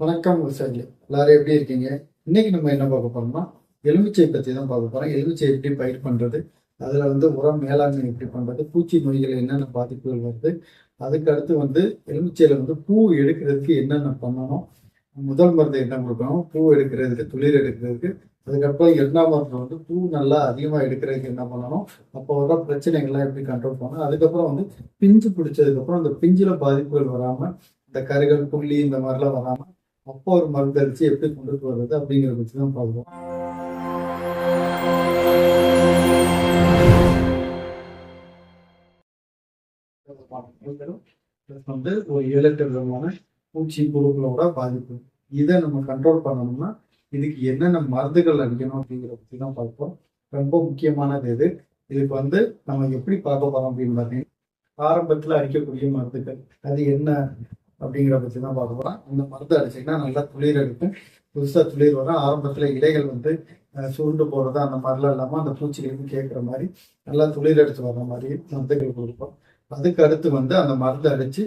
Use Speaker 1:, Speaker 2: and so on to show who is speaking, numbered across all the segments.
Speaker 1: வணக்கம் விவசாயிகளே எல்லாரும் எப்படி இருக்கீங்க? இன்னைக்கு நம்ம என்ன பார்க்க போறோம்னா எலுமிச்சை பத்தி தான் பார்க்க போறோம். எலுமிச்சை எப்படி பயிர் பண்றது? அதுல வந்து உரம் மேலாண்மை எப்படி பண்றது? பூச்சி நோய்கள் என்னென்ன பாதிப்புகள் வருது? அதுக்கு அடுத்து வந்து எலுமிச்சையில வந்து பூ எடுக்கிறதுக்கு என்னென்ன பண்ணணும்? முதல் மருந்து என்ன கொடுக்கணும்? பூ எடுக்கிறதுக்கு துளிர் எடுக்கிறதுக்கு. அதுக்கப்புறம் இரண்டாம் மருந்து வந்து பூ நல்லா அதிகமாக எடுக்கிறதுக்கு என்ன பண்ணணும்? அப்போ வர பிரச்சனைகள்லாம் எப்படி கண்ட்ரோல் பண்ணணும்? அதுக்கப்புறம் வந்து பிஞ்சு பிடிச்சதுக்கப்புறம் அந்த பிஞ்சில் பாதிப்புகள் வராமல் இந்த கருகள் புள்ளி இந்த மாதிரிலாம் வராமல் அப்போ ஒரு மருந்து அடிச்சு எப்படி கொண்டு வர்றது அப்படிங்கிறத பற்றி தான் பார்ப்போம். வந்து ஒரு ஏழு எட்டு விதமான பூச்சி புழுக்களோட பாதிப்பு. இதை நம்ம கண்ட்ரோல் பண்ணணும்னா இதுக்கு என்னென்ன மருந்துகள் அடிக்கணும் அப்படிங்கிறத பற்றி தான் பார்ப்போம். ரொம்ப முக்கியமானது இது. இதுக்கு வந்து நம்ம எப்படி பார்க்க போறோம் அப்படின்னு பார்த்தீங்கன்னா ஆரம்பத்தில் அடிக்கக்கூடிய மருந்துகள். அது என்ன? அப்படிங்கிற பற்றி தான் பார்க்க போகிறோம் இந்த மருந்து அடிச்சிங்கன்னா நல்லா துளிர் எடுக்கும். புதுசாக துளிர் வரும் ஆரம்பத்தில் இலைகள் வந்து சுருண்டு போகிறது அந்த மாதிரிலாம் இல்லாமல் அந்த பூச்சிகளுக்கு கேட்குற மாதிரி நல்லா துளிர் எடுத்து வர்ற மாதிரி மருந்துகள் கொடுப்போம். அதுக்கு அடுத்து வந்து அந்த மருந்து அடித்து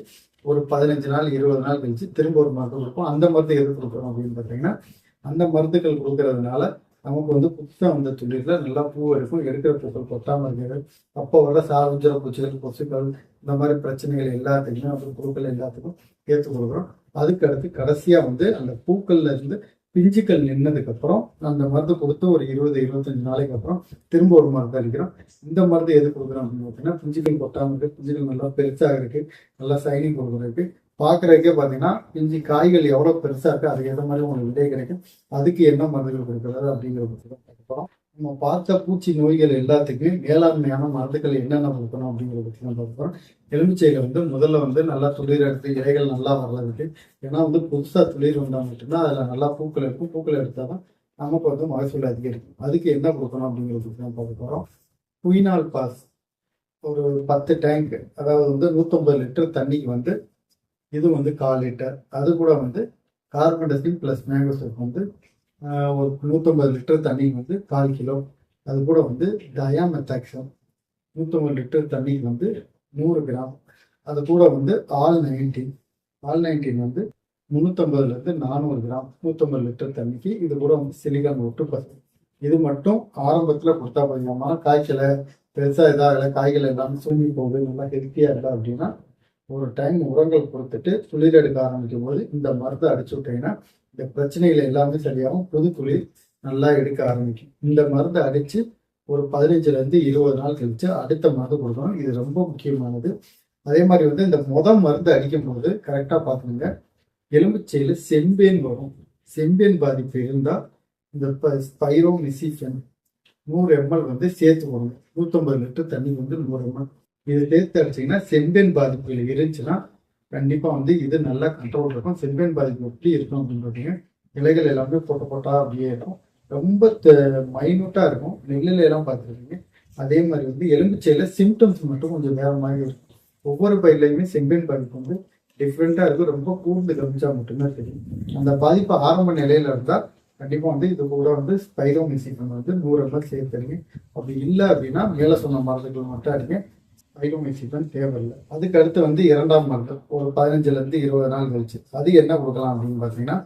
Speaker 1: ஒரு பதினஞ்சு நாள் இருபது நாள் கழிச்சு திரும்ப ஒரு மருந்து கொடுப்போம். அந்த மருந்து எது கொடுக்குறோம் அப்படின்னு பார்த்தீங்கன்னா அந்த மருந்துகள் கொடுக்கறதுனால நமக்கு வந்து புதுசாக வந்த துளிரில் நல்லா பூ இருக்கும் எடுக்கிற பூக்கள் கொட்டாமல் இருக்கிறது அப்போ வர சார்ஜர பூச்சிகள் கொசுக்கள் இந்த மாதிரி பிரச்சனைகள் எல்லாத்துக்குமே அப்புறம் புழுக்கள் எல்லாத்துக்கும் ஏற்று கொடுக்குறோம். அதுக்கு அடுத்து வந்து அந்த பூக்கள்ல இருந்து பிஞ்சுக்கள் நின்னதுக்கப்புறம் அந்த மருந்து கொடுத்து ஒரு இருபது இருபத்தஞ்சு நாளைக்கு அப்புறம் திரும்ப ஒரு மருந்து அடிக்கிறோம். இந்த மருந்து எது கொடுக்குறோம் அப்படின்னு பார்த்தீங்கன்னா பிஞ்சுக்கள் கொட்டாமல் இருக்கு பிஞ்சுக்கள் நல்லா பெருசாக இருக்கு நல்லா சைனிங் கொடுக்குறதுக்கு பார்க்குறதுக்கே பார்த்தீங்கன்னா பிஞ்சு காய்கள் எவ்வளோ பெருசாக இருக்குது அதுக்கு ஏற்ற மாதிரி உங்களுக்கு விடை கிடைக்கும். அதுக்கு என்ன மருந்துகள் கொடுக்குறது அப்படிங்கிறத பற்றி தான் பார்க்க நம்ம பார்த்த பூச்சி நோய்கள் எல்லாத்துக்கும் மேலாண்மையான மருந்துகள் என்னென்ன கொடுக்கணும் அப்படிங்கிறத பற்றி தான் பார்க்க போறோம். வந்து முதல்ல வந்து நல்லா துளிர் எடுத்து இலைகள் நல்லா வர்றதுக்கு ஏன்னா வந்து புதுசாக துளிர் வந்தால் மட்டும்தான் அதில் நல்லா பூக்கள் இருக்கும். பூக்கள் எடுத்தாதான் நமக்கு வந்து மகசூல் அதிகரிக்கும். அதுக்கு என்ன கொடுக்கணும் அப்படிங்கிறத பற்றி தான் பார்க்க போகிறோம் குயினால் பாஸ். ஒரு பத்து டேங்க் அதாவது வந்து நூற்றம்பது லிட்டர் தண்ணிக்கு வந்து இது வந்து கால் லிட்டர். அது கூட வந்து கார்பன்டசின் ப்ளஸ் மேங்கோசோப் வந்து ஒரு நூற்றம்பது லிட்டர் தண்ணிக்கு வந்து கால் கிலோ. அது கூட வந்து டயாமெத்தாக்சம் நூற்றம்பது லிட்டர் தண்ணிக்கு வந்து நூறு கிராம். அது கூட வந்து ஆல் நைன்டீன் ஆல் நைன்டீன் வந்து முந்நூற்றம்பதுலேருந்து நானூறு கிராம் நூற்றம்பது லிட்டர் தண்ணிக்கு. இது கூட வந்து சிலிகான் ஒட்டு பசு இது மட்டும் ஆரம்பத்தில் கொடுத்தா பார்த்தீங்கன்னா காய்ச்சலை பெருசாக இதாகலை காய்கள் எல்லாமே சூங்கி போகுது நல்லா ஹெல்த்தியாக இல்லை அப்படின்னா ஒரு டைம் உரங்கள் கொடுத்துட்டு துளிர் எடுக்க ஆரம்பிக்கும் போது இந்த மருந்தை அடிச்சு விட்டீங்கன்னா இந்த பிரச்சனைகள் எல்லாமே சரியாகும். புது துளிர் நல்லா எடுக்க ஆரம்பிக்கும். இந்த மருந்தை அடிச்சு ஒரு பதினஞ்சுல இருந்து இருபது நாள் கழிச்சு அடுத்த மருந்து கொடுக்கணும். இது ரொம்ப முக்கியமானது. அதே மாதிரி வந்து இந்த முத மருந்து அடிக்கும் போது கரெக்டா பாத்துங்க எலும்புச்சையில செம்பேன் வரும். செம்பேன் பாதிப்பு இருந்தா இந்த ஸ்பைரோமிசிஃபன் நூறு எம்எல் வந்து சேர்த்து போடணும். நூற்றம்பது லிட்டர் தண்ணி வந்து நூறு எம்எல் இது சேர்த்து அடிச்சீங்கன்னா செம்பேன் பாதிப்புகள் இருந்துச்சுன்னா கண்டிப்பாக வந்து இது நல்லா கண்ட்ரோல் இருக்கும். செம்பேன் பாதிப்பு எப்படி இருக்கும் அப்படின்னு பார்த்தீங்கன்னா இலைகள் எல்லாமே போட்ட போட்டா அப்படியே இருக்கும். ரொம்ப மைனூட்டாக இருக்கும். நெல்லில் எல்லாம் பார்த்துருக்கீங்க. அதே மாதிரி வந்து எலும்புச்சையில் சிம்டம்ஸ் மட்டும் கொஞ்சம் வேற மாதிரி இருக்கும். ஒவ்வொரு பயிர்லையுமே செம்பேன் பாதிப்பு வந்து டிஃப்ரெண்ட்டாக இருக்கும். ரொம்ப கூர்ந்து கவனிச்சா மட்டும்தான் தெரியும். அந்த பாதிப்பு ஆரம்ப நிலையில இருந்தால் கண்டிப்பாக வந்து இது கூட வந்து ஸ்பைரோமிசின் வந்து நூறு எம்எல் சேர்த்துருங்க அப்படி இல்லை அப்படின்னா மேலே சொன்ன மருந்துகள் மட்டும் அடிங்க. ஐடோமைசிபன் தேவையில்லை அதுக்கு அடுத்து வந்து இரண்டாம் மருந்து ஒரு பதினஞ்சுலேருந்து இருபது நாள் கழிச்சு. அது என்ன கொடுக்கலாம் அப்படின்னு பார்த்தீங்கன்னா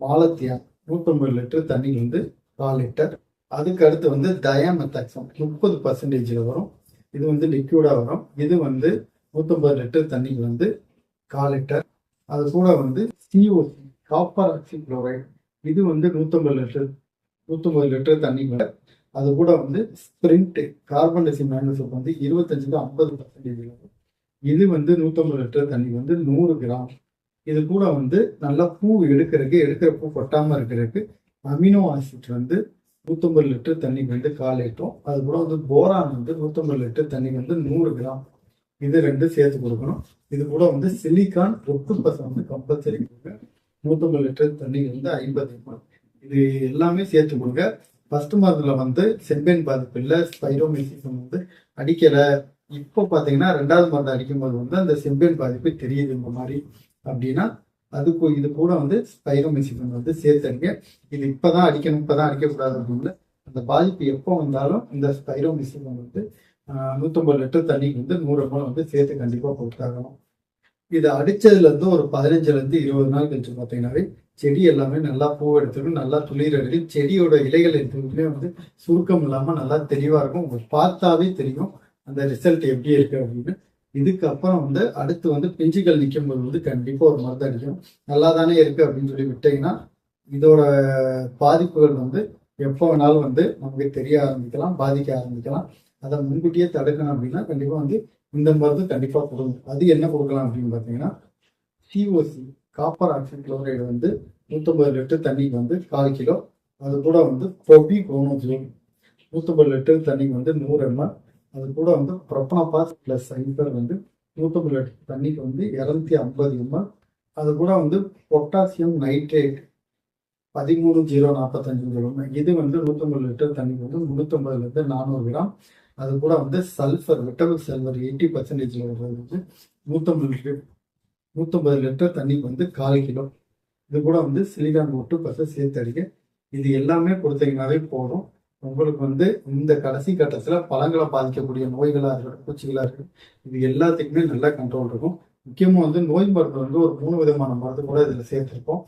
Speaker 1: மாலத்தியா நூற்றம்பது லிட்டர் தண்ணி வந்து கால் லிட்டர். அதுக்கு அடுத்து வந்து டயாமெத்தாக்சம் முப்பது பர்சன்டேஜில் வரும். இது வந்து லிக்யூடாக வரும். இது வந்து நூற்றம்பது லிட்டர் தண்ணி வந்து கால் லிட்டர். அது கூட வந்து சிஓசி காப்பர் ஆக்சி குளோரைடு இது வந்து நூற்றம்பது லிட்டர் நூற்றம்பது லிட்டர் தண்ணிக்கு அது கூட வந்து ஸ்பிரிண்ட் கார்பன் டெசி மேங்கோசோப் வந்து இருபத்தஞ்சுல ஐம்பது பர்சன்டேஜ் வரும். இது வந்து நூற்றம்பது லிட்டர் தண்ணி வந்து நூறு கிராம். இது கூட வந்து நல்லா பூ எடுக்கிறதுக்கு எடுக்கிற பூ கொட்டாமல் இருக்கிறதுக்கு அமினோ ஆசிட் வந்து நூற்றம்பது லிட்டர் தண்ணி வந்து கால் லிட்டரும் அது கூட வந்து போரான் வந்து நூற்றம்பது லிட்டர் தண்ணி வந்து நூறு கிராம். இது ரெண்டு சேர்த்து கொடுக்கணும். இது கூட வந்து சிலிக்கான் ஒட்டு பசம் வந்து கம்பல்சரி கொடுங்க. நூற்றம்பது லிட்டர் தண்ணி வந்து ஐம்பது இது எல்லாமே சேர்த்து கொடுங்க. ஃபர்ஸ்ட் மருந்துல வந்து செம்பேன் பாதிப்பு இல்லை ஸ்பைரோமிசிசம் வந்து அடிக்கலை. இப்போ பார்த்தீங்கன்னா ரெண்டாவது மருந்து அடிக்கும்போது வந்து அந்த செம்பேன் பாதிப்பு தெரியுது இந்த மாதிரி அப்படின்னா அதுக்கு இது கூட வந்து ஸ்பைரோமிசிபன் வந்து சேர்த்துங்க இது இப்போதான் அடிக்கணும் இப்போதான் அடிக்கக்கூடாது அப்படின்னு. அந்த பாதிப்பு எப்போ வந்தாலும் இந்த ஸ்பைரோமிசிபன் வந்து நூற்றம்பது லிட்டர் தண்ணிக்கு வந்து நூறு எம்எல் வந்து சேர்த்து கண்டிப்பாக கொடுத்தாகணும். இது அடித்ததுலேருந்து ஒரு பதினஞ்சுலேருந்து இருபது நாள் கழிச்சு பார்த்தீங்கன்னாவே செடி எல்லாமே நல்லா பூ எடுத்துக்கணும் நல்லா துளிர் எடுக்கும் செடியோட இலைகள் எடுத்துக்கிட்டே வந்து சுருக்கம் இல்லாமல் நல்லா தெளிவாக இருக்கும். உங்களுக்கு பார்த்தாவே தெரியும் அந்த ரிசல்ட் எப்படி இருக்கு அப்படின்னு. இதுக்கப்புறம் வந்து அடுத்து வந்து பிஞ்சுகள் நிற்கும் போது வந்து கண்டிப்பாக ஒரு மருந்து அடிக்கும். நல்லா தானே இருக்கு அப்படின்னு சொல்லி விட்டீங்கன்னா இதோட பாதிப்புகள் வந்து எப்போ வேணாலும் வந்து நமக்கு தெரிய ஆரம்பிக்கலாம் பாதிக்க ஆரம்பிக்கலாம். அதை முன்கூட்டியே தடுக்கணும் அப்படின்னா கண்டிப்பாக வந்து இந்த மருந்து கண்டிப்பாக கொடுங்க. அது என்ன கொடுக்கலாம் அப்படின்னு பார்த்தீங்கன்னா சிஓசி காப்பர் ஆக்சைடு குளோரைடு வந்து நூற்றம்பது லிட்டர் தண்ணிக்கு வந்து கால் கிலோ. அது கூட வந்து ப்ரொபி குரோனோஜோன் நூற்றம்பது லிட்டர் தண்ணிக்கு வந்து நூறு எம்எல் அது கூட வந்து ப்ரொப்பனபாஸ் ப்ளஸ் ஐம்பர் வந்து நூற்றம்பது லிட்டர் தண்ணிக்கு வந்து இரநூத்தி ஐம்பது எம்எல் அது கூட வந்து பொட்டாசியம் நைட்ரேட் பதிமூணு ஜீரோ நாற்பத்தஞ்சு சொல்லுவாங்க இது வந்து நூற்றம்பது லிட்டர் தண்ணிக்கு வந்து முந்நூற்றம்பதுலேருந்து லிட்டர் நானூறு கிராம். அது கூட வந்து சல்ஃபர் விட்டமின் சல்ஃபர் எயிட்டி பர்சன்டேஜில் வர்றது வந்து நூற்றம்பது லிட்டர் நூற்றம்பது லிட்டர் தண்ணிக்கு வந்து கால் கிலோ. இது கூட வந்து சிலிகான் போட்டு பசை சேர்த்து அடிக்க இது எல்லாமே கொடுத்தீங்கன்னாவே போதும். உங்களுக்கு வந்து இந்த கடைசி கட்டத்தில் பழங்களை பாதிக்கக்கூடிய நோய்களாக இருக்கட்டும் பூச்சிகளாக இருக்கட்டும் இது எல்லாத்துக்குமே நல்லா கண்ட்ரோல் இருக்கும். முக்கியமாக வந்து நோய் மருந்து வந்து ஒரு மூணு விதமான மருந்து கூட இதில் சேர்த்துருப்போம்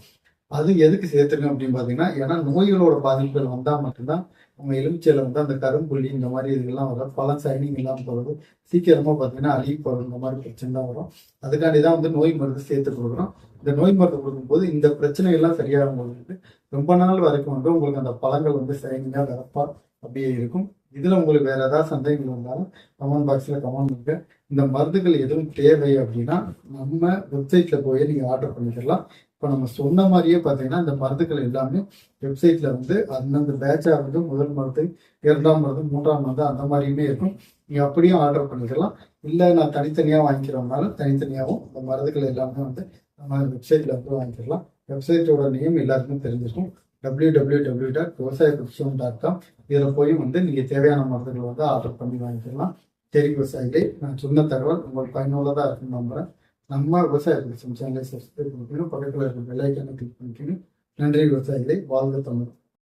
Speaker 1: அது எதுக்கு சேர்த்துருங்க அப்படின்னு பார்த்தீங்கன்னா ஏன்னா நோய்களோட பாதிப்புகள் வந்தால் மட்டும்தான் நம்ம எலுமிச்சையில் வந்து அந்த கரும்புள்ளி இந்த மாதிரி இதுக்கெல்லாம் வரும். பழம் சைனிங் இல்லாமல் போகிறது சீக்கிரமாக பார்த்தீங்கன்னா அழுகி போகிறது இந்த மாதிரி பிரச்சனை தான் வரும். அதுக்காண்டி தான் வந்து நோய் மருந்து சேர்த்து கொடுக்குறோம் இந்த நோய் மருந்து கொடுக்கும்போது இந்த பிரச்சனைகள்லாம் சரியாகும் போது வந்து ரொம்ப நாள் வரைக்கும் வந்து உங்களுக்கு அந்த பழங்கள் வந்து சைனிங்காக வரப்பா அப்படியே இருக்கும். இதில் உங்களுக்கு வேறு ஏதாவது சந்தேகங்கள் இருந்தாலும் கமெண்ட் பாக்ஸில் கமெண்ட் பண்ணுங்க. இந்த மருந்துகள் எதுவும் தேவை அப்படின்னா நம்ம வெப்சைட்டில் போய் நீங்கள் ஆர்டர் பண்ணிக்கலாம். இப்போ நம்ம சொன்ன மாதிரியே பார்த்தீங்கன்னா இந்த மருந்துகள் எல்லாமே வெப்சைட்டில் வந்து அந்தந்த பேட்சாக வந்து முதல் மருந்து இரண்டாம் மருந்து மூன்றாம் மருந்து அந்த மாதிரியுமே இருக்கும். நீங்கள் அப்படியும் ஆர்டர் பண்ணிக்கலாம். இல்லை நான் தனித்தனியாக வாங்கிக்கிறோம்னாலும் தனித்தனியாகவும் இந்த மருந்துகள் எல்லாமே வந்து நம்ம வெப்சைட்டில் வந்து வாங்கிக்கலாம். வெப்சைட்டோட நேம் எல்லாருக்கும் தெரிஞ்சிருக்கும். டபிள்யூ டபிள்யூ டபிள்யூ டாட் விவசாய குருஷம் டாட் காம் இதில் போய் வந்து நீங்கள் தேவையான மருந்துகளை வந்து ஆர்டர் பண்ணி வாங்கிக்கலாம். சரி விவசாயிகளே நான் சொன்ன தகவல் உங்களுக்கு பயனுள்ளதாக இருக்குன்னு நம்புகிறேன் நம்ம விவசாய குருஷம் சேனலை சப்ஸ்கிரைப் பண்ணிக்கணும் பக்கத்தில் இருக்கிற பெல்லைக்கான கிளிக் பண்ணிக்கணும் நன்றி விவசாயிகளை. வாழ்க தமிழ்.